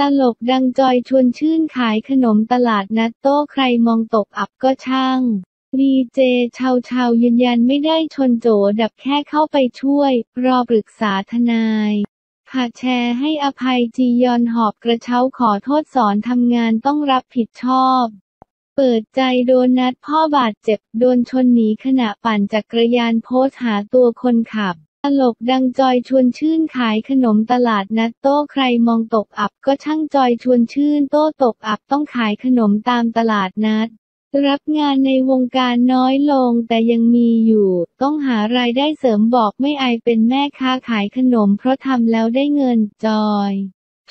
ตลกดังจอยชวนชื่นขายขนมตลาดนัดโต้ใครมองตกอับก็ช่างดีเจชาวชาวยืนยันไม่ได้ชนโจดับแค่เข้าไปช่วย รอปรึกษาทนายผ่าแชร์ให้อภัยจียอนหอบกระเช้าขอโทษสอนทำงานต้องรับผิดชอบ เปิดใจโดนนัดพ่อบาดเจ็บโดนชนหนีขณะปั่นจักรยานโพสหาตัวคนขับ ตลกดังจอยชวนชื่นขายขนมตลาดนัดโต้ใครมองตกอับก็ช่างจอยชวนชื่นโต้ตกอับต้องขายขนมตามตลาดนัด รับงานในวงการน้อยลงแต่ยังมีอยู่ ต้องหารายได้เสริมบอกไม่อายเป็นแม่ค้าขายขนมเพราะทำแล้วได้เงินจอย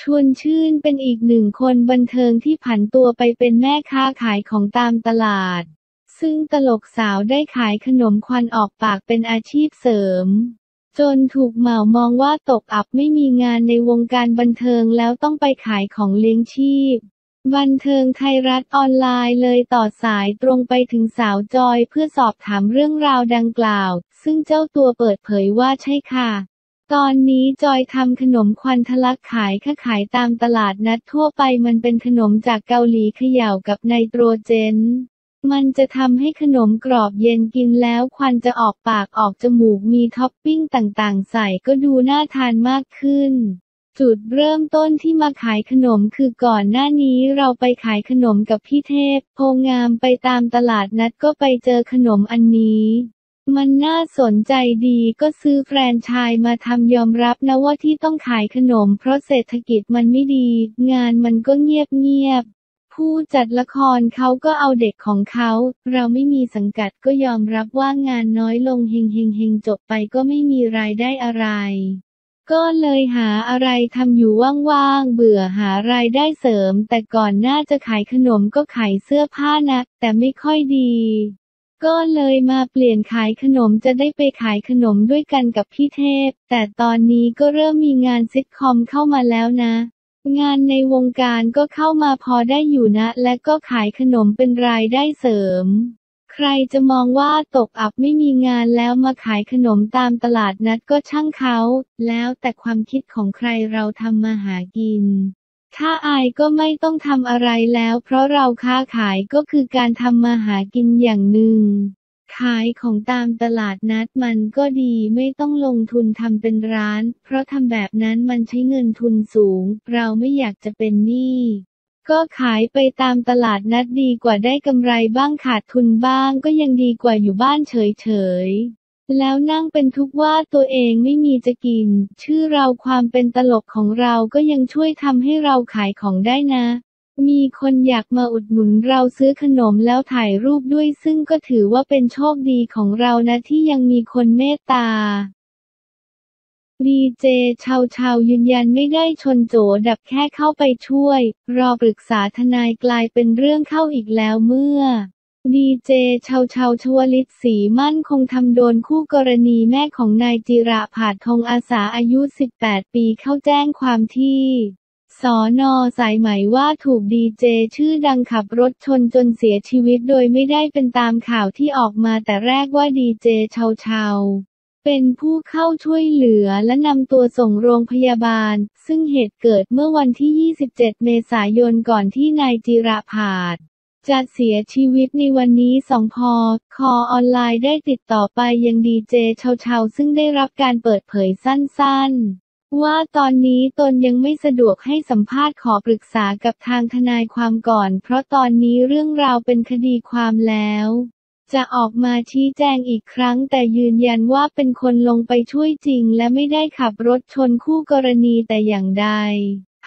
ชวนชื่นเป็นอีกหนึ่งคนบันเทิงที่ผันตัวไปเป็นแม่ค้าขายของตามตลาด ซึ่งตลกสาวได้ขายขนมควันออกปากเป็นอาชีพเสริม จนถูกเหมามองว่าตกอับไม่มีงานในวงการบันเทิงแล้วต้องไปขายของเลี้ยงชีพ บันเทิงไทยรัฐออนไลน์เลยต่อสายตรงไปถึงสาวจอยเพื่อสอบถามเรื่องราวดังกล่าว ซึ่งเจ้าตัวเปิดเผยว่าใช่ค่ะ ตอนนี้จอยทำขนมควันทะลักขายค่าขายตามตลาดนัดทั่วไปมันเป็นขนมจากเกาหลีเขย่ากับไนโตรเจน มันจะทำให้ขนมกรอบเย็นกินแล้วควันจะออกปากออกจมูกมีท็อปปิ้งต่างๆ ใส่ก็ดูน่าทานมากขึ้น จุดเริ่มต้นที่มาขายขนมคือก่อนหน้านี้เราไปขายขนมกับพี่เทพ โพงามไปตามตลาดนัดก็ไปเจอขนมอันนี้มันน่าสนใจดีก็ซื้อแฟรนไชส์มาทำยอมรับนะว่าที่ต้องขายขนมเพราะเศรษฐกิจมันไม่ดี งานมันก็เงียบๆ ผู้จัดละครเขาก็เอาเด็กของเขา เราไม่มีสังกัดก็ยอมรับว่างานน้อยลงเฮงเฮงเฮงจบไปก็ไม่มีรายได้อะไร ก็เลยหาอะไรทำอยู่ว่างๆเบื่อหารายได้เสริม แต่ก่อนหน้าจะขายขนมก็ขายเสื้อผ้านะแต่ไม่ค่อยดี ก็เลยมาเปลี่ยนขายขนมจะได้ไปขายขนมด้วยกันกับพี่เทพ แต่ตอนนี้ก็เริ่มมีงานซิทคอมเข้ามาแล้วนะ งานในวงการก็เข้ามาพอได้อยู่นะ และก็ขายขนมเป็นรายได้เสริม ใครจะมองว่าตกอับไม่มีงานแล้วมาขายขนมตามตลาดนัดก็ช่างเขา แล้วแต่ความคิดของใครเราทำมาหากิน ถ้าอายก็ไม่ต้องทำอะไรแล้ว เพราะเราค้าขายก็คือการทำมาหากินอย่างหนึ่ง ขายของตามตลาดนัดมันก็ดีไม่ต้องลงทุนทำเป็นร้าน เพราะทำแบบนั้นมันใช้เงินทุนสูง เราไม่อยากจะเป็นหนี้ก็ขายไปตามตลาดนัดดีกว่าได้กำไรบ้างขาดทุนบ้างก็ยังดีกว่าอยู่บ้านเฉยๆ แล้วนั่งเป็นทุกข์ว่าตัวเองไม่มีจะกิน ชื่อเราความเป็นตลกของเราก็ยังช่วยทำให้เราขายของได้นะ มีคนอยากมาอุดหนุนเราซื้อขนมแล้วถ่ายรูปด้วย ซึ่งก็ถือว่าเป็นโชคดีของเรานะที่ยังมีคนเมตตาดีเจชาวชาวยืนยันไม่ได้ชนโจดับแค่เข้าไปช่วย รอปรึกษาทนายกลายเป็นเรื่องเข้าอีกแล้วเมื่อ ดีเจชาวชาวชวลิตศรีมั่นคงทำโดนคู่กรณีแม่ของนายจิระผาดทองอาสาอายุ 18 ปีเข้าแจ้งความที่ สอนอสายไหมว่าถูกดีเจชื่อดังขับรถชนจนเสียชีวิตโดยไม่ได้เป็นตามข่าวที่ออกมาแต่แรกว่าดีเจเชาวชาเป็นผู้เข้าช่วยเหลือและนำตัวส่งโรงพยาบาล ซึ่งเหตุเกิดเมื่อวันที่ 27 เมษายนก่อนที่นายจิระผาดจะเสียชีวิตในวันนี้สองพอ คอออนไลน์ได้ติดต่อไปยังดีเจเชาวชาซึ่งได้รับการเปิดเผยสั้นๆ ว่าตอนนี้ตนยังไม่สะดวกให้สัมภาษณ์ขอปรึกษากับทางทนายความก่อน เพราะตอนนี้เรื่องราวเป็นคดีความแล้ว จะออกมาชี้แจงอีกครั้ง แต่ยืนยันว่าเป็นคนลงไปช่วยจริง และไม่ได้ขับรถชนคู่กรณีแต่อย่างใด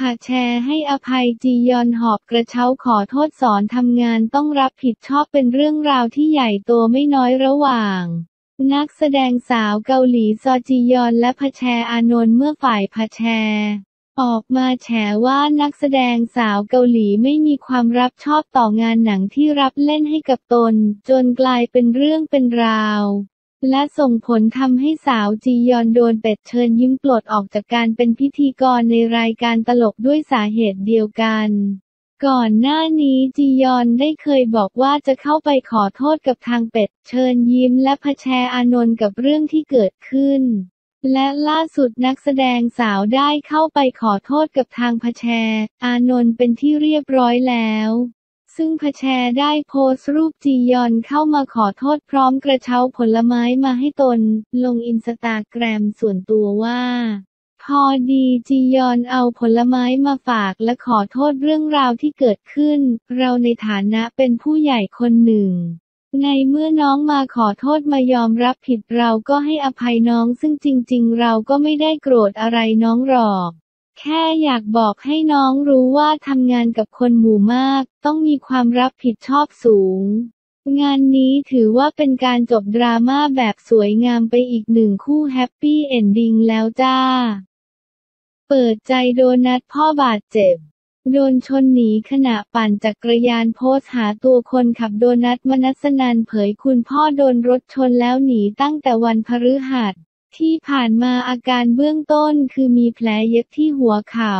หากแชร์ให้อภัยจียอนหอบกระเช้าขอโทษสอนทำงานต้องรับผิดชอบเป็นเรื่องราวที่ใหญ่โตไม่น้อยระหว่าง นักแสดงสาวเกาหลีซอจียอนและพะแชอานนท์เมื่อฝ่ายพะแชออกมาแฉว่านักแสดงสาวเกาหลีไม่มีความรับชอบต่องานหนังที่รับเล่นให้กับตน จนกลายเป็นเรื่องเป็นราว และส่งผลทำให้สาวจียอนโดนเป็ดเชิญยิ้มปลดออกจากการเป็นพิธีกรในรายการตลกด้วยสาเหตุเดียวกัน ก่อนหน้านี้จียอนได้เคยบอกว่าจะเข้าไปขอโทษกับทางเป็ด เชิญยิ้มและพะแชอานนท์กับเรื่องที่เกิดขึ้น และล่าสุดนักแสดงสาวได้เข้าไปขอโทษกับทางพแชอานนท์เป็นที่เรียบร้อยแล้วซึ่งพแชได้โพสต์รูปจียอนเข้ามาขอโทษพร้อมกระเช้าผลไม้มาให้ตน ลงอินสตาแกรมส่วนตัวว่า พอดีจียอนเอาผลไม้มาฝากและขอโทษเรื่องราวที่เกิดขึ้น เราในฐานะเป็นผู้ใหญ่คนหนึ่ง ในเมื่อน้องมาขอโทษมายอมรับผิดเราก็ให้อภัยน้องซึ่งจริง ๆ เราก็ไม่ได้โกรธอะไรน้องหรอก แค่อยากบอกให้น้องรู้ว่าทำงานกับคนหมู่มาก ต้องมีความรับผิดชอบสูงงานนี้ถือว่าเป็นการจบดราม่าแบบสวยงามไปอีกหนึ่งคู่แฮปปี้เอนดิ้งแล้วจ้า เปิดใจโดนัทพ่อบาดเจ็บ โดนชนหนีขณะปั่นจักรยานโพสหาตัวคนขับโดนัทมนัสนันเผยคุณพ่อโดนรถชนแล้วหนีตั้งแต่วันพฤหัส ที่ผ่านมาอาการเบื้องต้นคือมีแผลเย็บที่หัวเข่า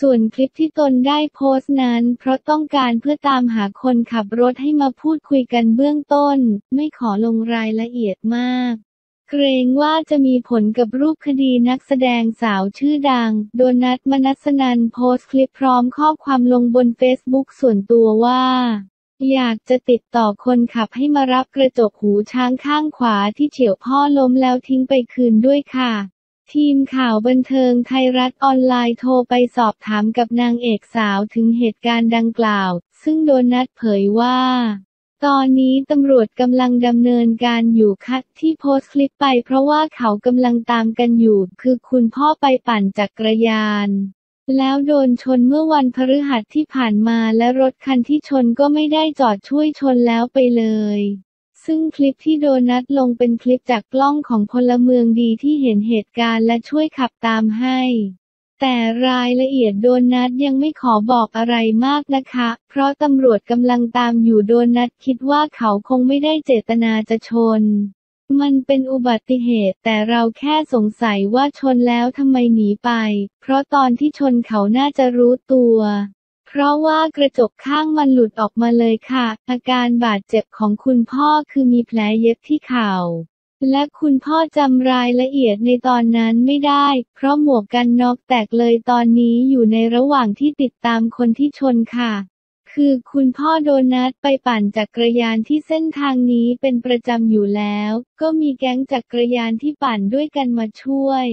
ส่วนคลิปที่ตนได้โพสต์นั้น เพราะต้องการเพื่อตามหาคนขับรถให้มาพูดคุยกันเบื้องต้น ไม่ขอลงรายละเอียดมาก เกรงว่าจะมีผลกับรูปคดีนักแสดงสาวชื่อดัง โดนัทมนัสนันโพสต์คลิปพร้อมข้อความลงบนเฟซบุ๊กส่วนตัวว่า อยากจะติดต่อคนขับให้มารับกระจกหูช้างข้างขวาที่เฉียวพ่อล้มแล้วทิ้งไปคืนด้วยค่ะ ทีมข่าวบันเทิงไทยรัฐออนไลน์โทรไปสอบถามกับนางเอกสาวถึงเหตุการณ์ดังกล่าว ซึ่งโดนัทเผยว่า ตอนนี้ตำรวจกำลังดำเนินการอยู่คัดที่โพสต์คลิปไปเพราะว่าเขากำลังตามกันอยู่ คือคุณพ่อไปปั่นจักรยาน แล้วโดนชนเมื่อวันพฤหัสที่ผ่านมาและรถคันที่ชนก็ไม่ได้จอดช่วยชนแล้วไปเลย ซึ่งคลิปที่โดนัทลงเป็นคลิปจากกล้องของพลเมืองดีที่เห็นเหตุการณ์และช่วยขับตามให้ แต่รายละเอียดโดนัทยังไม่ขอบอกอะไรมากนะคะ เพราะตำรวจกำลังตามอยู่โดนัทคิดว่าเขาคงไม่ได้เจตนาจะชน มันเป็นอุบัติเหตุแต่เราแค่สงสัยว่าชนแล้วทำไมหนีไป เพราะตอนที่ชนเขาน่าจะรู้ตัว เพราะว่ากระจกข้างมันหลุดออกมาเลยค่ะ อาการบาดเจ็บของคุณพ่อคือมีแผลเย็บที่เข่า และคุณพ่อจำรายละเอียดในตอนนั้นไม่ได้ เพราะหมวกกันน็อกแตกเลยตอนนี้อยู่ในระหว่างที่ติดตามคนที่ชนค่ะ คือคุณพ่อโดนัทไปปั่นจักรยานที่เส้นทางนี้เป็นประจำอยู่แล้ว ก็มีแก๊งจักรยานที่ปั่นด้วยกันมาช่วย